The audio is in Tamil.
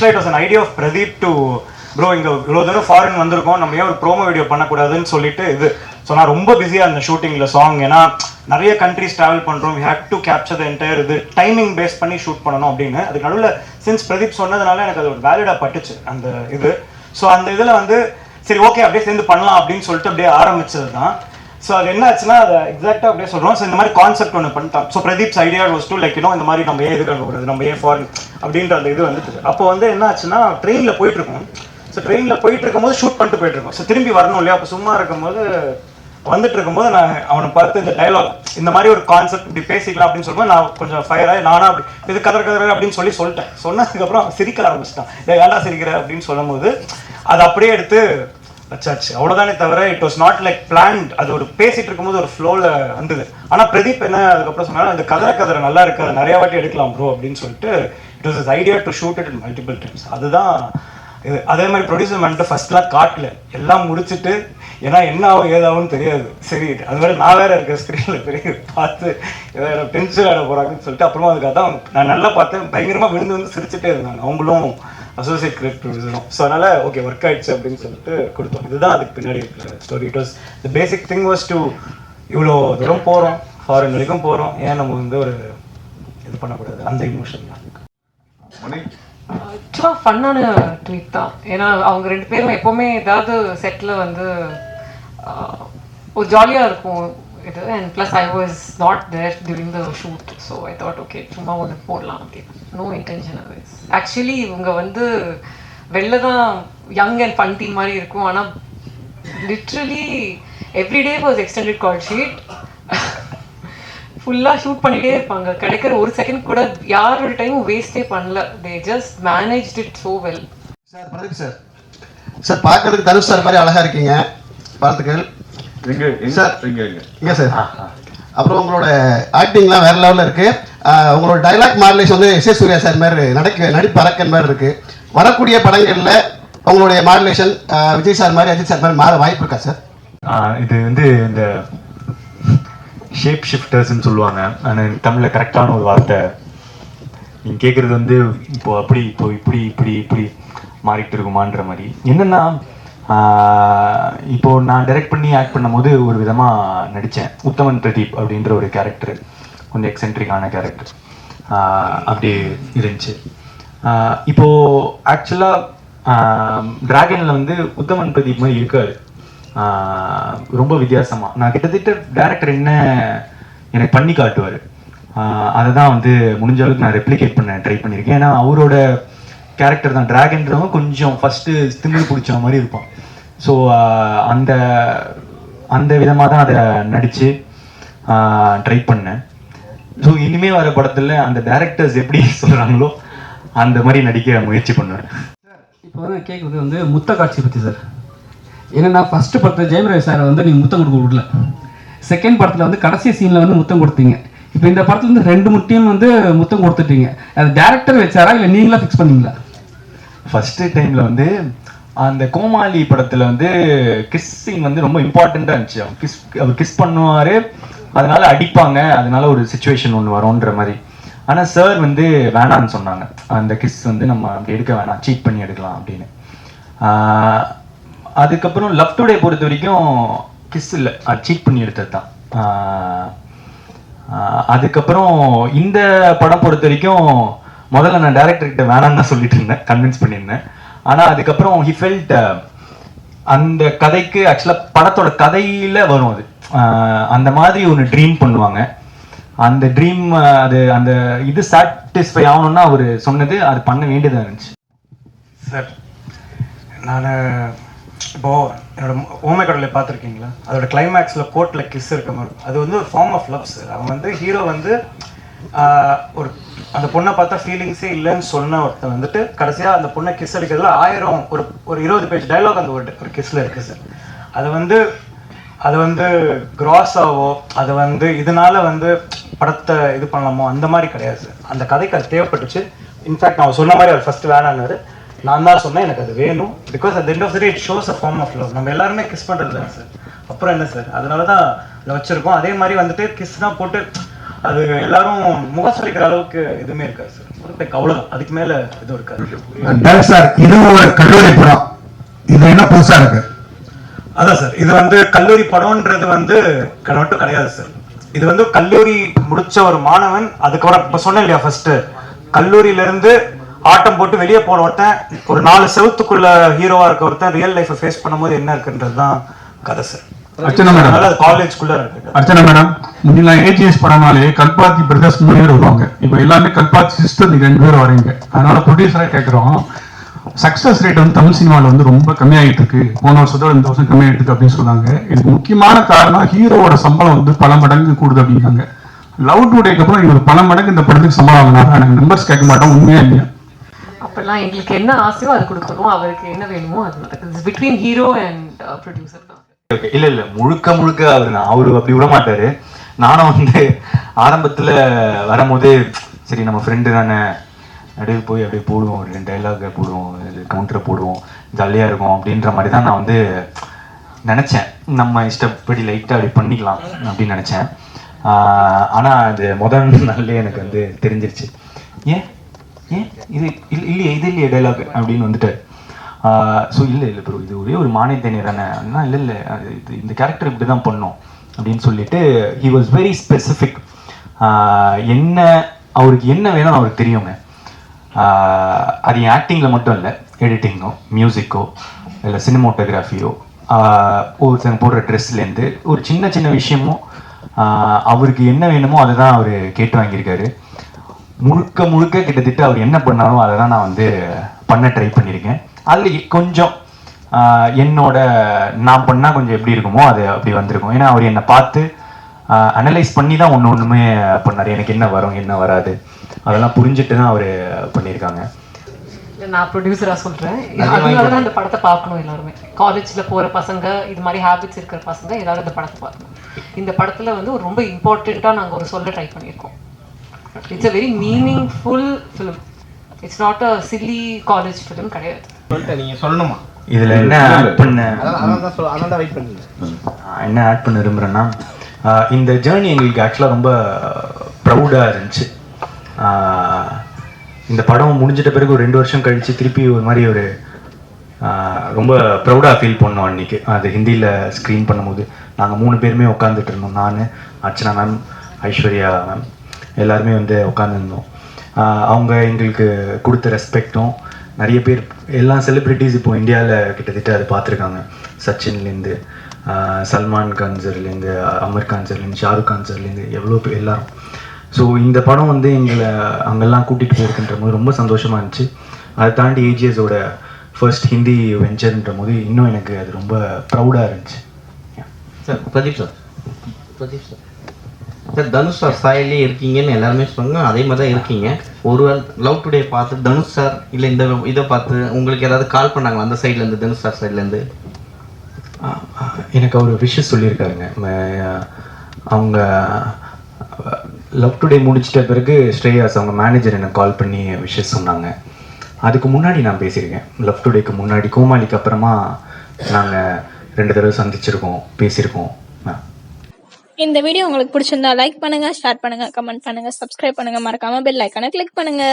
ஆக்சுவலாக it was idea of Pradeep to bro இங்கே இவ்வளோ தூரம் ஃபாரின் வந்திருக்கோம். நம்ம ஏன் ஒரு ப்ரோமோ வீடியோ பண்ணக்கூடாதுன்னு சொல்லிட்டு இது. ஸோ நான் ரொம்ப பிஸியாக இருந்தேன் ஷூட்டிங்கில் சாங் ஏன்னா நிறைய கண்ட்ரிஸ் ட்ராவல் பண்ணுறோம் we had to capture the entire இது டைமிங் பேஸ் பண்ணி ஷூட் பண்ணணும் அப்படின்னு. அதுக்கு நடுவில் சின்ஸ் பிரதீப் சொன்னதுனால எனக்கு அது ஒரு வேலிடாக பட்டுச்சு அந்த இது. ஸோ அந்த இதில் வந்து சரி ஓகே அப்படியே சேர்ந்து பண்ணலாம் அப்படின்னு சொல்லிட்டு அப்படியே ஆரம்பிச்சது தான் ஸோ அது என்ன ஆச்சுன்னா அதை எக்ஸாக்டாக அப்படியே சொல்கிறோம் ஸோ இந்த மாதிரி கான்செப்ட் ஒன்று பண்ணிட்டான் so Pradeep's idea was to like இன்னும் இந்த மாதிரி நம்ம ஏன் இது கண்டுக்கூடாது நம்ம ஏன் ஃபாரின் அப்படின்ற அந்த இது வந்துட்டு அப்போ வந்து என்ன ஆச்சுன்னா ட்ரெயினில் போயிட்டுருக்கோம். ஸோ ட்ரெயினில் போயிட்டு இருக்கும்போது ஷூட் பண்ணிட்டு போயிட்டு இருக்கோம் ஸோ திரும்பி வரணும் இல்லையா? அப்போ சும்மா இருக்கும்போது வந்துட்டு இருக்கும்போது நான் அவனை பார்த்து இந்த டயலாக் இந்த மாதிரி ஒரு கான்செப்ட் இப்படி பேசிக்கலாம் அப்படின்னு சொல்லும்போது நான் கொஞ்சம் ஃபயர் ஆகி நானும் அப்படி இது கதற கதற அப்படின்னு சொல்லி சொல்லிட்டேன். சொன்னதுக்கப்புறம் அவன் சிரிக்க ஆரம்பிச்சிட்டான். இல்லை ஏன்டா சிரிக்கிற? அப்படின்னு சொல்லும்போது அதை அப்படியே எடுத்து வச்சாச்சு அவ்வளோதானே தவிர it was not like planned அது ஒரு பேசிட்டு இருக்கும்போது ஒரு ஃப்ளோவில் வந்தது. ஆனால் பிரதீப் என்ன அதுக்கப்புறம் சொன்னாலும் அந்த கதற கதற நல்லா இருக்கு அதை நிறையா வாட்டி எடுக்கலாம் ப்ரோ அப்படின்னு சொல்லிட்டு it was is idea to shoot it multiple times அதுதான் இது அதே மாதிரி ப்ரொடியூசர் பண்ணிட்டு ஃபர்ஸ்ட்லாம் காட்டல. எல்லாம் முடிச்சுட்டு ஏன்னா என்ன ஆகும் ஏதாகும்னு தெரியாது. சரி அது மாதிரி நான் வேற இருக்க ஸ்க்ரீனில் பெரிய பார்த்து ஏதோ டென்ஷன் ஆட போறாங்கன்னு சொல்லிட்டு அப்புறமா அதுக்காக தான் நான் நல்லா பார்த்தேன். பயங்கரமா விழுந்து வந்து சிரிச்சுட்டே இருந்தாங்க அவங்களும் அசோசியேட் கிரியேட் ப்ரொடியூசரும் ஸோ அதனால ஓகே ஒர்க் ஆயிடுச்சு அப்படின்னு சொல்லிட்டு கொடுத்தோம். இதுதான் அதுக்கு பின்னாடி இருக்கிற story it was the basic thing was to இவ்வளோ தூரம் போகிறோம் ஃபாரின் வரைக்கும் போகிறோம் ஏன் நம்ம வந்து ஒரு இது பண்ணக்கூடாது? அந்த இமோஷன் தான். ஆக்சுவலாக ஃபன்னான ட்வீட் தான். ஏன்னா அவங்க ரெண்டு பேரும் எப்போவுமே ஏதாவது செட்டில் வந்து ஒரு ஜாலியாக இருக்கும். இது and plus I was not there during the shoot so I thought okay சும்மா ஒன்று போடலாம் அப்படின்னு. நோ இன்டென்ஷன் அது ஆக்சுவலி இவங்க வந்து வெளில தான் யங் அண்ட் ஃபன் டீம் மாதிரி இருக்கும். ஆனால் literally everyday was extended call sheet ஃபுல்லாக ஷூட் பண்ணிட்டே இருப்பாங்க. கிடைக்கிற ஒரு செகண்ட் கூட யாரோட டைமும் வேஸ்டே பண்ணல. They just manage it so well sir Pradeep sir sir பார்க்கறதுக்கு தனுஷ் சார் மாதிரி அழகா இருக்கீங்க. வாழ்த்துக்கள். சார். இங்க சார். அப்புறம் உங்களோட ஆக்டிங்லாம் வேற லெவலில் இருக்கு. உங்களோட டைலாக் மாடலேஷன் வந்து எஸ் சூர்யா சார் மாதிரி நடிக்க நடிப்பறக்கன் மாதிரி இருக்கு. வரக்கூடிய படங்கள்ல உங்களுடைய மாடலேஷன் விஜய் சார் மாதிரி அஜித் சார் மாதிரி மாற வாய்ப்பு இருக்கா சார்? இது வந்து இந்த ஷேப் ஷிஃப்டர்ஸ்னு சொல்லுவாங்க. ஆனால் தமிழில் கரெக்டான ஒரு வார்த்தை. நீங்கள் கேட்குறது வந்து இப்போ அப்படி இப்போ இப்படி இப்படி இப்படி மாறிட்டு இருக்குமான்ற மாதிரி. என்னென்னா இப்போ நான் டைரக்ட் பண்ணி ஆக்ட் பண்ணும்போது ஒரு விதமாக நடித்தேன் உத்தமன் பிரதீப் அப்படின்ற ஒரு கேரக்டர் கொஞ்சம் எக்ஸென்ட்ரிக்கான கேரக்டர் அப்படி இருந்துச்சு. இப்போது இப்போ ஆக்சுவலாக டிராகனில் வந்து உத்தமன் பிரதீப் மாதிரி இருக்காது ரொம்ப வித்தியாசமாக நான் கிட்டத்தட்ட டேரக்டர் என்ன எனக்கு பண்ணி காட்டுவார். அதை தான் வந்து முடிஞ்ச அளவுக்கு நான் ரெப்ளிகேட் பண்ண ட்ரை பண்ணியிருக்கேன். ஏன்னா அவரோட கேரக்டர் தான். டிராகன்றவங்க கொஞ்சம் ஃபஸ்ட்டு திமிழ் பிடிச்ச மாதிரி இருப்பான். ஸோ அந்த அந்த விதமாக தான் அதை நடித்து ட்ரை பண்ணேன். ஸோ இனிமேல் வர படத்தில் அந்த டேரக்டர்ஸ் எப்படி சொல்கிறாங்களோ அந்த மாதிரி நடிக்க முயற்சி பண்ணுவேன். இப்போ வந்து கேட்குறது வந்து முத்த காட்சி பற்றி சார் ஏன்னா ஃபஸ்ட்டு படத்தில் ஜெயம் ரவி சாரை வந்து நீங்கள் முத்தம் கொடுக்க விடல. செகண்ட் படத்தில் வந்து கடைசி சீனில் வந்து முத்தம் கொடுத்தீங்க. இப்போ இந்த படத்துல வந்து ரெண்டு முட்டையும் வந்து முத்தம் கொடுத்துட்டீங்க. அது டேரக்டர் வச்சாரா இல்லை நீங்களா ஃபிக்ஸ் பண்ணீங்களா? ஃபர்ஸ்ட் டைம்ல வந்து அந்த கோமாளி படத்துல வந்து கிஸ் சீன் வந்து ரொம்ப இம்பார்ட்டண்டா இருந்துச்சு. அவர் கிஸ் அவர் கிஸ் பண்ணுவாரு அதனால அடிப்பாங்க அதனால ஒரு சுச்சுவேஷன் ஒன்று வரும்ன்ற மாதிரி. ஆனா சார் வந்து வேணாம்னு சொன்னாங்க. அந்த கிஸ் வந்து நம்ம அப்படி எடுக்க வேணாம் சீட் பண்ணி எடுக்கலாம் அப்படின்னு. அதுக்கப்புறம் லவ் டுடே பொறுத்த வரைக்கும் கிஸ் இல்லை. அது சீட் பண்ணி எடுத்தது தான். அதுக்கப்புறம் இந்த படம் பொறுத்த வரைக்கும் முதல்ல நான் டேரக்டர்கிட்ட வேணாம்னு தான் சொல்லிட்டு இருந்தேன் கன்வின்ஸ் பண்ணியிருந்தேன். ஆனால் அதுக்கப்புறம் ஹி ஃபெல்ட் uh, அந்த கதைக்கு ஆக்சுவலாக படத்தோட கதையில் வரும் அது. அந்த மாதிரி ஒன்று ட்ரீம் பண்ணுவாங்க. அந்த ட்ரீம் uh, அது அந்த இது சாட்டிஸ்ஃபை ஆகணும்னா அவர் சொன்னது அது பண்ண வேண்டியதாக இருந்துச்சு. சார் நான் இப்போ என்னோட ஓமை கடலை பார்த்துருக்கீங்களா? அதோட கிளைமேக்ஸில் கோர்ட்டில் கிஸ் இருக்க மாதிரி. அது வந்து ஒரு ஃபார்ம் ஆஃப் லவ் சார் அவன் வந்து ஹீரோ வந்து ஒரு அந்த பொண்ணை பார்த்தா ஃபீலிங்ஸே இல்லைன்னு சொன்ன ஒருத்தன் வந்துட்டு கடைசியாக அந்த பொண்ணை கிஸ் அடிக்கிறதுல ஆயிரம் ஒரு ஒரு இருபது பேஜ் டயலாக் அந்த ஒரு ஒரு கிஸ்ல இருக்கு சார் அது வந்து அது வந்து கிராஸாவோ ஆவோ அது வந்து இதனால வந்து படத்தை இது பண்ணலாமோ அந்த மாதிரி கிடையாது சார் அந்த கதைக்கு அது தேவைப்பட்டுச்சு. இன்ஃபேக்ட் நான் சொன்ன மாதிரி அவர் ஃபர்ஸ்ட் வேணான்னாரு. நான் தான் சொன்னேன் எனக்கு அது வேணும். Because at end of the the day it shows a form நம்ம எல்லாருமே கிஸ் பண்ணுறது தான் சார் அப்புறம் என்ன சார் அதனால தான் வச்சுருக்கோம். அதே மாதிரி வந்துட்டு கிஸ்லாம் போட்டு அது எல்லாரும் முகம் சொல்லிக்கிற அளவுக்கு எதுவுமே இருக்காது சார் லைக் அவ்வளவுதான் அதுக்கு மேல எதுவும் இருக்காது. சார் இதுவும் ஒரு கல்லூரி படம். இது என்ன புதுசா இருக்கு? அதான் சார் இது வந்து கல்லூரி படம்ன்றது வந்து மட்டும் கிடையாது சார் இது வந்து கல்லூரி முடிச்ச ஒரு மாணவன் அதுக்கப்புறம் இப்ப சொன்னேன் இல்லையா ஃபர்ஸ்ட் கல்லூரியில இருந்து ஆட்டம் போட்டு வெளியே போன ஒருத்தன் ஒரு நாலு செவத்துக்குள்ள ஹீரோவா இருக்க ஒருத்தன் ரியல் லைஃபை ஃபேஸ் பண்ணும்போது என்ன இருக்குன்றது தான் கதை சார் அர்ச்சனா மேடம். இருக்கு அர்ச்சனா மேடம் முன்னெல்லாம் ஏஜிஎஸ் படம்னாலே கல்பாத்தி பிரதர்ஸ் மூணு பேர் வருவாங்க. இப்போ எல்லாமே கல்பாத்தி சிஸ்டர் நீங்க ரெண்டு பேர் வரீங்க. அதனால ப்ரொடியூசரா கேட்குறோம் சக்சஸ் ரேட் வந்து தமிழ் சினிமாவில் வந்து ரொம்ப கம்மியாகிட்டு இருக்கு. போன வருஷத்தோட இந்த வருஷம் கம்மியாகிட்டு இருக்கு அப்படின்னு சொன்னாங்க. இதுக்கு முக்கியமான காரணம் ஹீரோவோட சம்பளம் வந்து பல மடங்கு கூடுது அப்படிங்காங்க லவ் டுடேக்கு அப்புறம் இவர் பல மடங்கு இந்த படத்துக்கு சம்பளம் வாங்கினாரா? எனக்கு நம்பர்ஸ் கேட்க மாட்டோம் உண்மையா இல்லையா? அப்பெல்லாம் எங்களுக்கு என்ன ஆசையோ அது கொடுக்கணும். அவருக்கு என்ன வேணுமோ அது பிட்வீன் ஹீரோ அண்ட் ப்ரொடியூசர் இல்ல இல்ல. முழுக்க முழுக்க அவர் அவரு அப்படி விட மாட்டாரு. நானும் வந்து ஆரம்பத்துல வரும்போது சரி நம்ம ஃப்ரெண்டு தானே. நடுவில் போய் அப்படியே போடுவோம். ரெண்டு டைலாக போடுவோம். கவுண்டரை போடுவோம். ஜாலியா இருக்கும் அப்படின்ற மாதிரி தான் நான் வந்து நினச்சேன். நம்ம இஷ்டப்படி லைட்டா அப்படி பண்ணிக்கலாம் அப்படின்னு நினைச்சேன். ஆனால் ஆனா அது முதல் நாள்லேயே எனக்கு வந்து தெரிஞ்சிருச்சு. ஏன்? ஏன்? இது இல்ல இல்லையே இது இல்லையே டைலாக் அப்படின்னு வந்துட்டு ஸோ இல்லை இல்லை ப்ரோ இது ஒரே ஒரு மானிய தேநீர் தானே இல்லை இல்லை அது இது இந்த கேரக்டர் இப்படி தான் பண்ணும் அப்படின்னு சொல்லிட்டு ஹி வாஸ் வெரி ஸ்பெசிஃபிக் என்ன அவருக்கு என்ன வேணும் அவருக்கு தெரியுங்க. அது என் ஆக்டிங்கில் மட்டும் இல்லை எடிட்டிங்கோ மியூசிக்கோ இல்லை சினிமோட்டோகிராஃபியோ ஒருத்தங்க போடுற ட்ரெஸ்லேருந்து ஒரு சின்ன சின்ன விஷயமும் அவருக்கு என்ன வேணுமோ அதை தான் அவர் கேட்டு வாங்கியிருக்காரு. முழுக்க முழுக்க கிட்டத்தட்ட அவர் என்ன பண்ணாலும் அதை தான் நான் வந்து பண்ண ட்ரை பண்ணியிருக்கேன் அதில் கொஞ்சம் என்னோட நான் பண்ணால் கொஞ்சம் எப்படி இருக்குமோ அது அப்படி வந்திருக்கும். ஏன்னா அவர் என்னை பார்த்து அனலைஸ் பண்ணி தான் ஒன்று ஒன்றுமே பண்ணார். எனக்கு என்ன வரும் என்ன வராது. அதெல்லாம் புரிஞ்சுட்டு தான் அவர் பண்ணியிருக்காங்க நான் ப்ரொடியூசரா சொல்றேன். அதனால தான் இந்த படத்தை பார்க்கணும் எல்லாருமே. காலேஜ்ல போற பசங்க இது மாதிரி ஹேபிட்ஸ் இருக்கிற பசங்க எல்லாரும் இந்த படத்தை பார்க்கணும். இந்த படத்துல வந்து ஒரு ரொம்ப இம்பார்ட்டண்ட்டாக நாங்க ஒரு சொல்ல ட்ரை பண்ணியிருக்கோம். It's a very meaningful film it's not a silly college film கிடையாது. இதில் என்ன ஆட் பண்ண நான் என்ன ஆட் பண்ண விரும்புகிறேன்னா இந்த ஜேர்னி எங்களுக்கு ஆக்சுவலாக ரொம்ப ப்ரௌடாக இருந்துச்சு. இந்த படம் முடிஞ்சிட்ட பிறகு ஒரு ரெண்டு வருஷம் கழித்து திருப்பி ஒரு மாதிரி ஒரு ரொம்ப ப்ரௌடாக ஃபீல் பண்ணோம் அன்றைக்கி அது ஹிந்தியில் ஸ்க்ரீன் பண்ணும்போது. நாங்கள் மூணு பேருமே உட்காந்துட்டு இருந்தோம். நான் அர்ச்சனா மேம் ஐஸ்வர்யா மேம் எல்லாருமே வந்து உட்காந்துருந்தோம் அவங்க எங்களுக்கு கொடுத்த ரெஸ்பெக்டும் நிறைய பேர் எல்லா செலிப்ரிட்டிஸ் இப்போ இந்தியாவில் கிட்டத்தட்ட அதை பார்த்துருக்காங்க. சச்சின்லேருந்து சல்மான் கான் சார்லேருந்து அமர் கான் சார்லேருந்து ஷாருக் கான் சார்லேருந்து எவ்வளோ பேர் எல்லாரும். ஸோ இந்த படம் வந்து எங்களை அங்கெல்லாம் கூட்டிகிட்டு போயிருக்குன்ற போது ரொம்ப சந்தோஷமாக இருந்துச்சு. அதை தாண்டி ஏஜிஎஸோட ஃபர்ஸ்ட் ஹிந்தி வெஞ்சர்ன்ற போது இன்னும் எனக்கு அது ரொம்ப ப்ரௌடாக இருந்துச்சு. Sir Pradeep sir Pradeep sir sir Dhanush sir சாயலே இருக்கீங்கன்னு எல்லாருமே சொன்னாங்க. அதே மாதிரி தான் இருக்கீங்க. ஒரு லவ் டுடே பார்த்து தனுஷ் சார் இல்லை இந்த இதை பார்த்து உங்களுக்கு ஏதாவது கால் பண்ணாங்களா? அந்த சைட்லேருந்து தனுஷ் சார் சைட்லேருந்து எனக்கு அவர் விஷஸ் சொல்லியிருக்காருங்க. அவங்க லவ் டுடே முடிச்சிட்ட பிறகு ஸ்ரேயாஸ் அவங்க மேனேஜர் எனக்கு கால் பண்ணி விஷஸ் சொன்னாங்க. அதுக்கு முன்னாடி நான் பேசியிருக்கேன். லவ் டுடேக்கு முன்னாடி கோமாளிக்கு அப்புறமா நாங்கள் ரெண்டு தடவை சந்திச்சிருக்கோம் பேசியிருக்கோம். இந்த வீடியோ உங்களுக்கு பிடிச்சிருந்தா லைக் பண்ணுங்க ஷேர் பண்ணுங்க கமெண்ட் பண்ணுங்க சப்ஸ்கிரைப் பண்ணுங்க. மறக்காம பெல் ஐக்கான கிளிக் பண்ணுங்க.